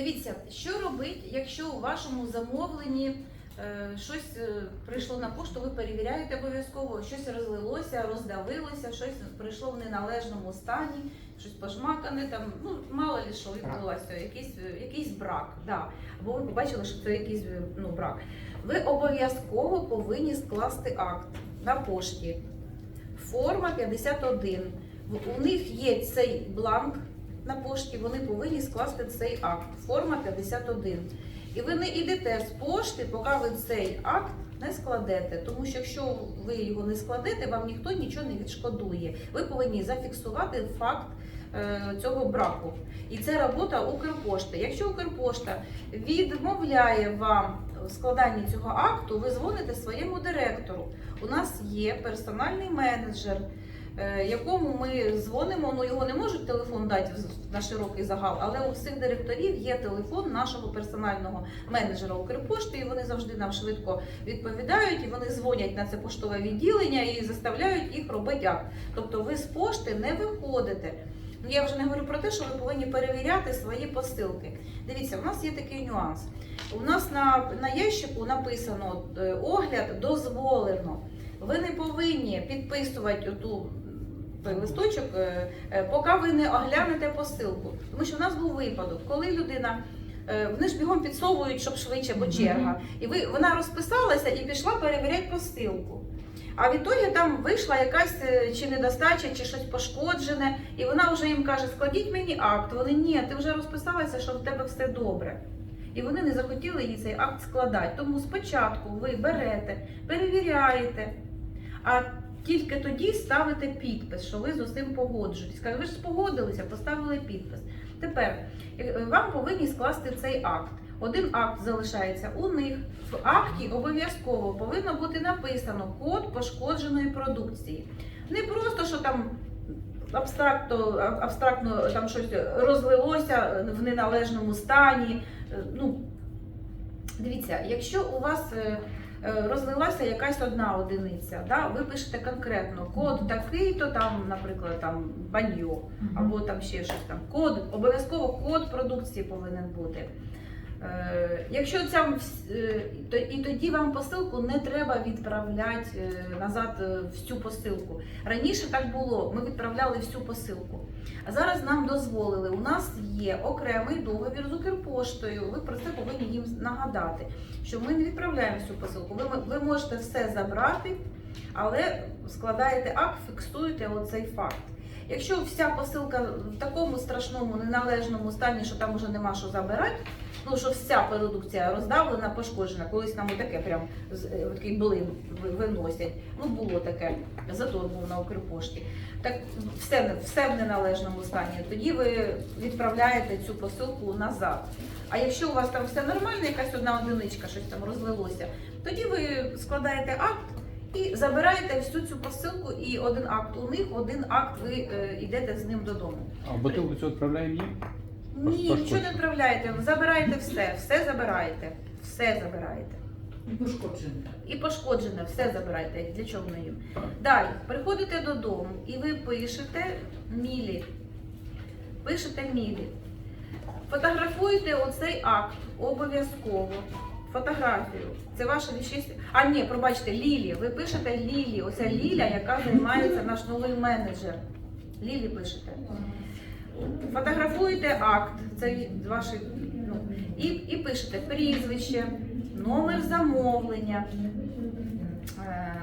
Дивіться, що робить, якщо у вашому замовленні е, щось е, прийшло на пошту, ви перевіряєте обов'язково, щось розлилося, роздавилося, щось прийшло в неналежному стані, щось пожмакане, там, ну мало ли що відбулося, якийсь, е, якийсь брак. Да. Або ви побачили, що це якийсь ну, брак. Ви обов'язково повинні скласти акт на пошті. Форма 51. У них є цей бланк на пошті, вони повинні скласти цей акт. Форма 51. І ви не йдете з пошти, поки ви цей акт не складете. Тому що якщо ви його не складете, вам ніхто нічого не відшкодує. Ви повинні зафіксувати факт е, цього браку. І це робота Укрпошти. Якщо Укрпошта відмовляє вам в складанні цього акту, ви дзвоните своєму директору. У нас є персональний менеджер, якому ми дзвонимо. Ну його не можуть телефон дати на широкий загал, але у всіх директорів є телефон нашого персонального менеджера Укрпошти, і вони завжди нам швидко відповідають, і вони дзвонять на це поштове відділення і заставляють їх робити акт. Тобто ви з пошти не виходите. Ну, я вже не говорю про те, що ви повинні перевіряти свої посилки. Дивіться, у нас є такий нюанс. У нас на, на ящику написано е, огляд дозволено. Ви не повинні підписувати той листочок, е, е, поки ви не оглянете посилку. Тому що в нас був випадок, коли людина. е, Вони ж бігом підсовують, щоб швидше, бо черга. І ви, вона розписалася і пішла перевіряти посилку. А в ітогі там вийшла якась чи недостача, чи щось пошкоджене, і вона вже їм каже: складіть мені акт. Вони ні, ти вже розписалася, що в тебе все добре. І вони не захотіли їй цей акт складати. Тому спочатку ви берете, перевіряєте, а тільки тоді ставите підпис, що ви з усім погоджуєтесь. Каже, ви ж погодилися, поставили підпис. Тепер е, вам повинні скласти цей акт. Один акт залишається у них. В акті обов'язково повинно бути написано код пошкодженої продукції. Не просто, що там абстрактно, абстрактно там щось розлилося в неналежному стані. Е, Ну, дивіться, якщо у вас е, е, розлилася якась одна одиниця, да, ви пишете конкретно код такий-то, там, наприклад, там баньо, або там ще щось там. Код, обов'язково код продукції повинен бути. Е, Якщо ця е, то і тоді вам посилку не треба відправляти е, назад е, всю посилку. Раніше так було, ми відправляли всю посилку. А зараз нам дозволили. У нас є окремий договір з Укрпоштою. Ви про це повинні їм нагадати, що ми не відправляємо всю посилку. Ви, ви можете все забрати, але складаєте акт, фіксуєте оцей факт. Якщо вся посилка в такому страшному неналежному стані, що там вже нема що забирати, ну що вся продукція роздавлена, пошкоджена, колись нам таке прям е, такий блин виносять. Ну було таке, затор був на Укрпошті. Так все, все в неналежному стані. Тоді ви відправляєте цю посилку назад. А якщо у вас там все нормально, якась одна одиничка, щось там розлилося, тоді ви складаєте акт. І забираєте всю цю посилку, і один акт у них, один акт ви е, йдете з ним додому. А бутилку цю відправляємо їм? Ні, нічого не відправляєте, забираєте все, все забираєте, все забираєте. І Пошкоджене. І пошкоджене, все забирайте. Для чого воно їм? Далі, приходите додому і ви пишете мілі. Пишете мілі. Фотографуєте оцей акт обов'язково. Фотографію. Це ваше віщисть. А ні, пробачте, Лілі. Ви пишете Лілі. Оця Ліля, яка займається наш новий менеджер. Лілі пишете. Фотографуєте акт, це вашої, ну, і, і пишете прізвище, номер замовлення. Е,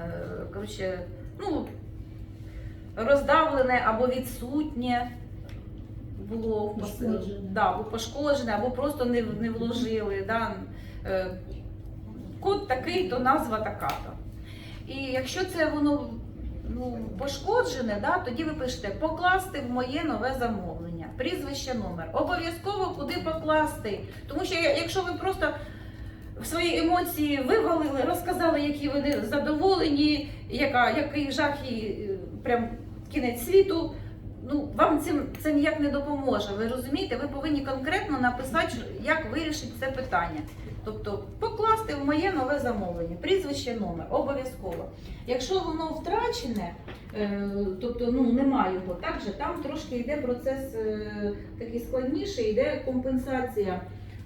коротше, ну, роздавлене або відсутнє було в Пошкоджене. Да, пошкоджене, або просто не, не вложили. Да. Е, Код такий, то назва така-то. І якщо це воно ну, пошкоджене, да, тоді ви пишете покласти в моє нове замовлення, прізвище, номер. Обов'язково куди покласти. Тому що якщо ви просто в свої емоції вивалили, розказали, які ви не задоволені, яка, який жах і е, прям кінець світу. Ну, вам цим це ніяк не допоможе. Ви розумієте, ви повинні конкретно написати, як вирішити це питання. Тобто покласти в моє нове замовлення, прізвище, номер, обов'язково. Якщо воно втрачене, е, тобто ну немає його, так же там трошки йде процес е, такий складніший, йде компенсація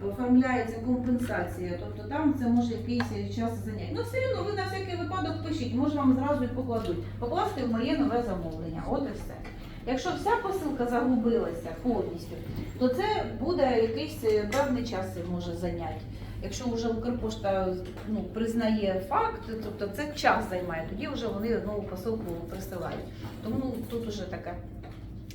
оформляється компенсація, тобто там це може якийсь час зайняти. Ну все одно ви на всякий випадок пишіть, може вам зразу і покладуть. Покласти в моє нове замовлення. От і все. Якщо вся посилка загубилася повністю, то це буде якийсь е, певний час може зайняти. Якщо вже Укрпошта ну, признає факт, тобто це час займає, тоді вже вони нову посилку присилають. Тому тут уже таке.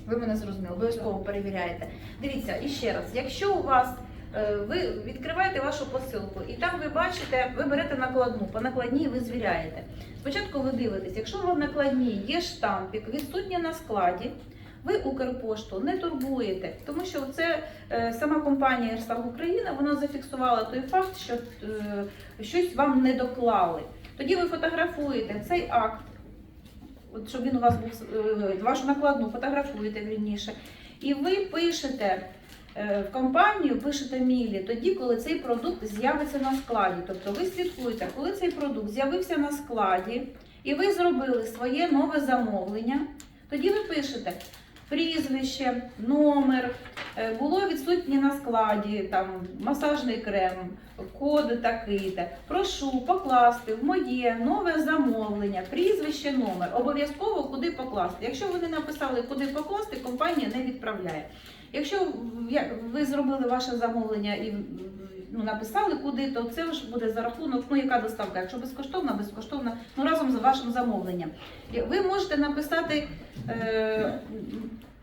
Ви мене зрозуміли, обов'язково перевіряєте. Дивіться, і ще раз, якщо у вас е, ви відкриваєте вашу посилку і там ви бачите, ви берете накладну, по накладній ви звіряєте. Спочатку ви дивитесь, якщо в накладній є штампік, відсутнє на складі, ви Укрпошту не турбуєте, тому що це е, сама компанія Ерстаг Україна вона зафіксувала той факт, що е, щось вам не доклали. Тоді ви фотографуєте цей акт, от щоб він у вас був е, вашу накладну, фотографуєте вірніше, і ви пишете. В компанію пишете мілі тоді, коли цей продукт з'явиться на складі. Тобто ви слідкуєте, коли цей продукт з'явився на складі, і ви зробили своє нове замовлення, тоді ви пишете прізвище, номер, е, було відсутнє на складі, там масажний крем, код такий-то. Прошу покласти в моє нове замовлення, прізвище, номер. Обов'язково куди покласти. Якщо ви не написали, куди покласти, компанія не відправляє. Якщо ви зробили ваше замовлення і ну, написали куди, то це ж буде за рахунок, ну яка доставка. Якщо безкоштовна, безкоштовна, ну разом з вашим замовленням. Ви можете написати е,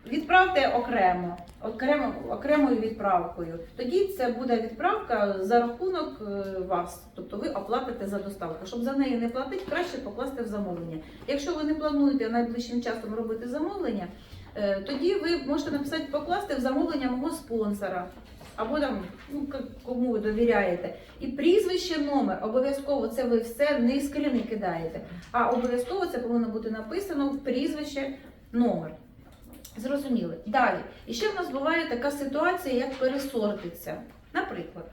відправте окремо, окремо, окремою відправкою. Тоді це буде відправка за рахунок е, вас. Тобто ви оплатите за доставку. Щоб за неї не платити, краще покласти в замовлення. Якщо ви не плануєте найближчим часом робити замовлення, е, тоді ви можете написати покласти в замовлення мого спонсора. Або там, ну кому ви довіряєте. І прізвище, номер. Обов'язково це ви все з не кидаєте. А обов'язково це повинно бути написано в прізвище, номер. Зрозуміли. Далі. І ще в нас буває така ситуація, як пересортиться. Наприклад,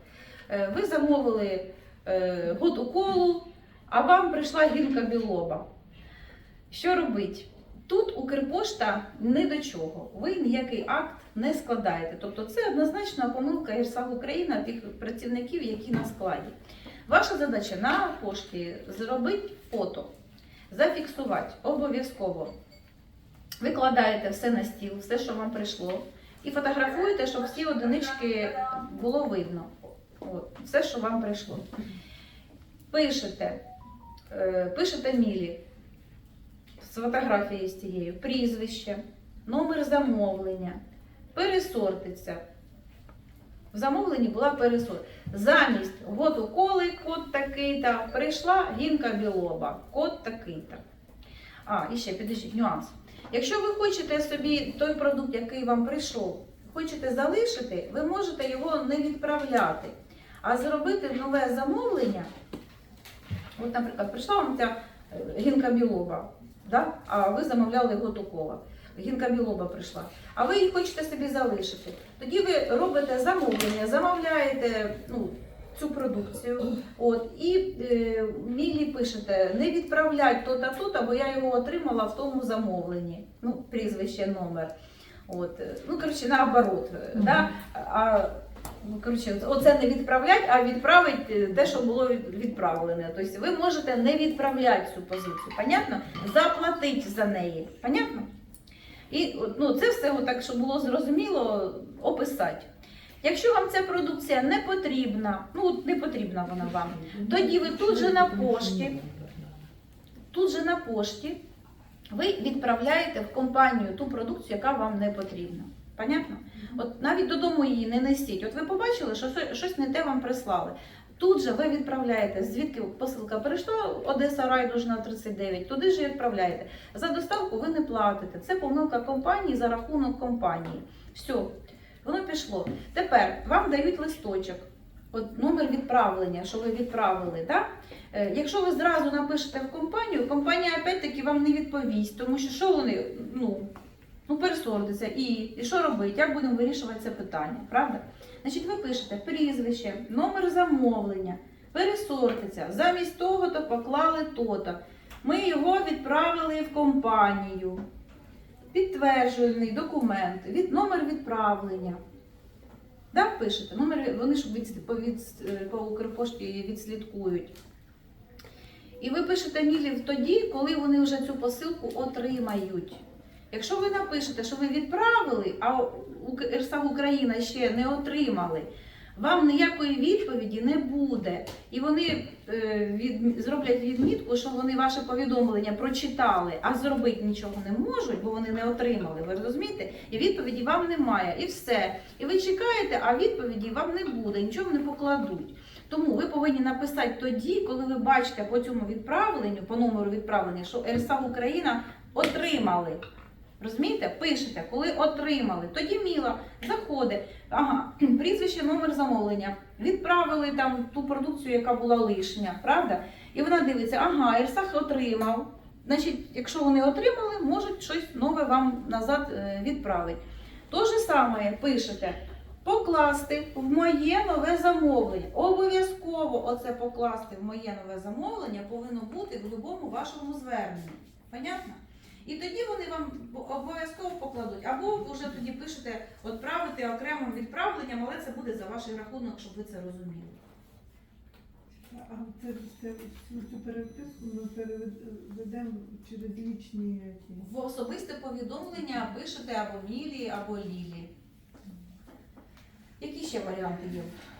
е, ви замовили е, год уколу, а вам прийшла гінка білоба. Що робить? Тут Укрпошта не до чого. Ви ніякий акт не складаєте. Тобто це однозначна помилка ЄРСАГ Україна тих працівників, які на складі. Ваша задача на пошті зробити фото, зафіксувати обов'язково. Викладаєте все на стіл, все, що вам прийшло, і фотографуєте, щоб всі одинички було видно. От, все, що вам прийшло. Пишете, е, пишете мілі з фотографією з цією, прізвище, номер замовлення, пересортиться. В замовленні була пересорт. Замість год уколи, код такий-то, прийшла гінка білоба, код такий-то. А, і ще підождіть, нюанс. Якщо ви хочете собі той продукт, який вам прийшов, хочете залишити, ви можете його не відправляти, а зробити нове замовлення. От, наприклад, прийшла вам ця е, гінка білоба, да? а ви замовляли готукова. Гінка білоба прийшла, а ви її хочете собі залишити. Тоді ви робите замовлення, замовляєте ну, цю продукцію. От, і е, мілі пишете, не відправлять то та то, бо я його отримала в тому замовленні. Ну, прізвище, номер. От, е, ну, коротше, наоборот. е, Да? А, ну, коротше, оце не відправлять, а відправить е, те, що було відправлене. Тобто ви можете не відправляти цю позицію. Понятно? Заплатити за неї. Понятно? І ну, це все так, щоб було зрозуміло, описати. Якщо вам ця продукція не потрібна, ну не потрібна вона вам, тоді ви тут же на пошті, тут же на пошті ви відправляєте в компанію ту продукцію, яка вам не потрібна. Понятно? От навіть додому її не несіть. От ви побачили, що щось не те вам прислали. Тут же ви відправляєте, звідки посилка перейшла Одеса Райдужна 39, туди ж і відправляєте. За доставку ви не платите. Це помилка компанії за рахунок компанії. Все, воно пішло. Тепер вам дають листочок. От номер відправлення, що ви відправили. Да? Е, Якщо ви зразу напишете в компанію, компанія опять-таки вам не відповість, тому що що вони ну, ну пересордиться і, і що робити, як будемо вирішувати це питання, правда? Значить, ви пишете прізвище, номер замовлення, пересортиться. Замість того, то поклали то-то. Ми його відправили в компанію. Підтверджувальний документ, від, номер відправлення. Да, пишете. Номер вони ж від, по, від, по Укрпошті відслідкують. І ви пишете мілів тоді, коли вони вже цю посилку отримають. Якщо ви напишете, що ви відправили, а РСА Україна ще не отримали, вам ніякої відповіді не буде. І вони е, від, зроблять відмітку, що вони ваше повідомлення прочитали, а зробити нічого не можуть, бо вони не отримали. Ви розумієте? І відповіді вам немає. І все. І ви чекаєте, а відповіді вам не буде, нічого не покладуть. Тому ви повинні написати тоді, коли ви бачите по цьому відправленню, по номеру відправлення, що РСА Україна отримали. Розумієте? Пишете, коли отримали. Тоді Міла заходить. Ага, прізвище, номер замовлення. Відправили там ту продукцію, яка була лишня, правда? І вона дивиться, ага, Ірсах отримав. Значить, якщо вони отримали, можуть щось нове вам назад е, відправити. То же саме пишете. Покласти в моє нове замовлення. Обов'язково оце покласти в моє нове замовлення повинно бути в будь-якому вашому зверненні. Понятно? І тоді вони вам обов'язково покладуть. Або ви вже тоді пишете відправити окремим відправленням, але це буде за ваш рахунок, щоб ви це розуміли. А це, це цю, переписку ми переведемо через лічні. В особисте повідомлення пишете або Мілі, або Лілі. Які ще варіанти є?